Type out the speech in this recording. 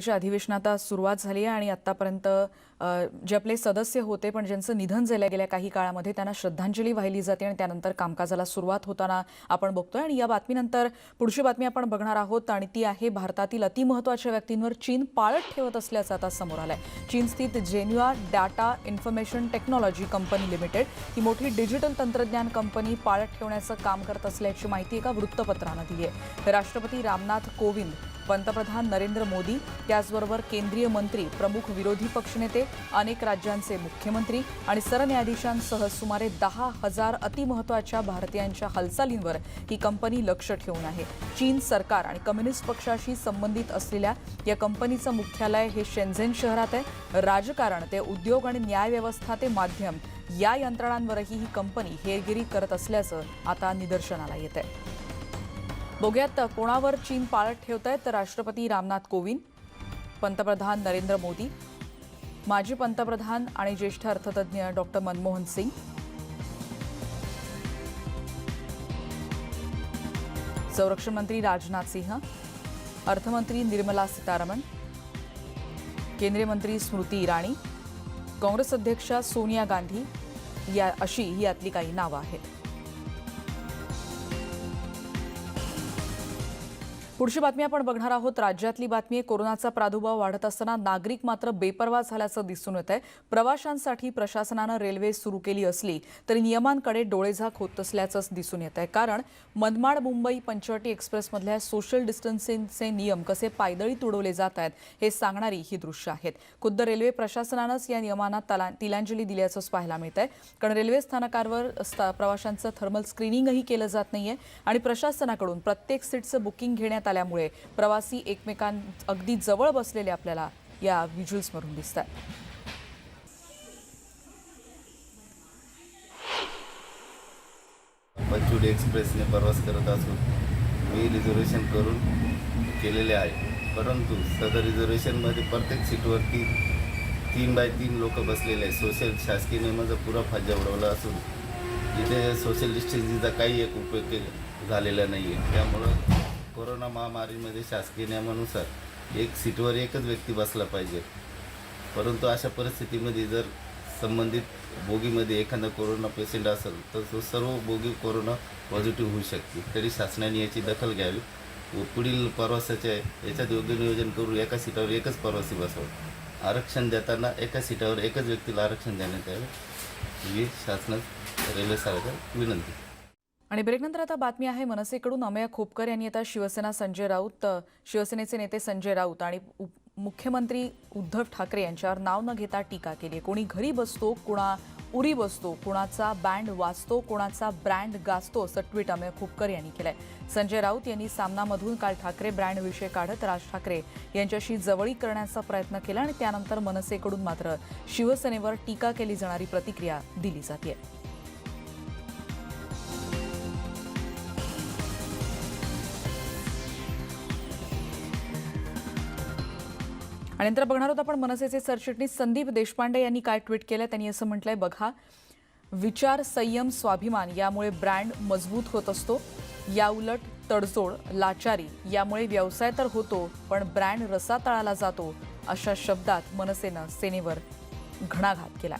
च्या अधिवेशनात सुरुवात झाली आहे आणि आतापर्यंत जे आपले सदस्य होते पण ज्यांचं निधन झालं गेल्या काही काळामध्ये त्यांना श्रद्धांजली वाहिली जाते आणि त्यानंतर कामकाजाला सुरुवात होताना आपण बघतोय. आणि या बातमीनंतर पुढची बातमी आपण बघणार आहोत आणि ती आहे भारतातील अतिमहत्वाच्या व्यक्तींवर चीन पाळत ठेवत असल्याचं आता समोर आलंय. चीन स्थित Zhenhua data information technology company limited ही मोठी डिजिटल तंत्रज्ञान कंपनी पाळत ठेवण्याचं काम करत असल्याची माहिती एका वृत्तपत्रानं दिली आहे राष्ट्रपती रामनाथ कोविंद पंतप्रधान नरेंद्र मोदी त्याचबरोबर केंद्रीय मंत्री प्रमुख विरोधी पक्षनेते अनेक राज्यांचे मुख्यमंत्री आणि सरन्यायाधीशांसह सुमारे दहा हजार अतिमहत्वाच्या भारतीयांच्या हालचालींवर ही कंपनी लक्ष ठेवून आहे. चीन सरकार आणि कम्युनिस्ट पक्षाशी संबंधित असलेल्या या कंपनीचं मुख्यालय हे शेंझेन शहरात आहे. राजकारण ते उद्योग आणि न्यायव्यवस्था ते माध्यम या यंत्रणांवरही ही कंपनी हेरगिरी करत असल्याचं आता निदर्शनाला येत आहे बघूयात कोणावर चीन पाळत ठेवत आहेत तर राष्ट्रपती रामनाथ कोविंद पंतप्रधान नरेंद्र मोदी माजी पंतप्रधान आणि ज्येष्ठ अर्थतज्ञ डॉक्टर मनमोहन सिंग. संरक्षण मंत्री राजनाथ सिंह अर्थमंत्री निर्मला सीतारामन केंद्रीय मंत्री स्मृती इराणी काँग्रेस अध्यक्षा सोनिया गांधी या अशी ही यातली काही नावं आहेत. पुढची बातमी आपण बघणार आहोत. राज्यातली बातमी आहे कोरोनाचा प्रादुर्भाव वाढत असताना नागरिक मात्र बेपरवा झाल्याचं दिसून येत आहे प्रवाशांसाठी प्रशासनानं रेल्वे सुरू केली असली तरी नियमांकडे डोळेझाक होत असल्याचंच दिसून येत आहे कारण मनमाड मुंबई पंचवटी एक्सप्रेसमधल्या सोशल डिस्टन्सिंगचे नियम कसे पायदळी तुडवले जात आहेत हे सांगणारी ही दृश्य आहेत. खुद्द रेल्वे प्रशासनानंच या नियमांना तला तिलांजली दिल्याचं पाहायला मिळत आहे कारण रेल्वे स्थानकावर प्रवाशांचं थर्मल स्क्रीनिंगही केलं जात नाहीये आणि प्रशासनाकडून प्रत्येक सीटचं बुकिंग घेण्यात आल्यामुळे प्रवासी एकमेकां अगदी जवळ बसलेले आपल्याला या व्हिज्युअल्समधून दिसत आहेत पंचुडी एक्सप्रेसने प्रवास करत असून मी रिझर्वेशन करून केलेले आहे. परंतु सदर रिझर्वेशनमध्ये प्रत्येक सीटवरती तीन बाय तीन लोक बसलेले आहेत. सोशल शासकीय नियमाचा पुरा फायदा उडवला असून इथे सोशल डिस्टन्सिंगचा काही एक उपयोग झालेला नाही आहे त्यामुळं कोरोना महामारीमध्ये शासकीय नियमानुसार एक सीटवर एकच व्यक्ती बसला पाहिजे. परंतु अशा परिस्थितीमध्ये जर संबंधित बोगीमध्ये एखादा कोरोना पेशंट असेल तर तो सर्व बोगी कोरोना पॉझिटिव्ह होऊ शकते. तरी शासनाने याची दखल घ्यावी व पुढील प्रवासाच्या याच्यात योग्य नियोजन करून एका सीटावर एकच प्रवासी बसावं. आरक्षण देताना एका सीटावर एकच व्यक्तीला आरक्षण देण्यात यावे. ही शासनात रेल्वे सरकार विनंती. आणि ब्रेकनंतर आता बातमी आहे मनसेकडून अमेय खोपकर यांनी आता शिवसेना संजय राऊत शिवसेनेचे नेते संजय राऊत आणि उप- मुख्यमंत्री उद्धव ठाकरे यांच्यावर नाव न घेता टीका केली आहे. कोणी घरी बसतो कुणा उरी बसतो कुणाचा बँड वाजतो कोणाचा ब्रँड गाजतो असं ट्विट अमेय खोपकर यांनी केलंय. संजय राऊत यांनी सामनामधून काल ठाकरे ब्रँड विषय काढत राज ठाकरे यांच्याशी जवळीक करण्याचा प्रयत्न केला आणि त्यानंतर मनसेकडून मात्र शिवसेनेवर टीका केली जाणारी प्रतिक्रिया दिली जाते आणि नंतर बघणार होता आपण मनसेचे सरचिटणीस संदीप देशपांडे यांनी काय ट्विट केलं त्यांनी असं म्हटलंय बघा विचार संयम स्वाभिमान यामुळे ब्रँड मजबूत होत असतो. या उलट तडजोड लाचारी यामुळे व्यवसाय तर होतो पण ब्रँड रसातळाला जातो अशा शब्दात मनसेनं सेनेवर घणाघात केला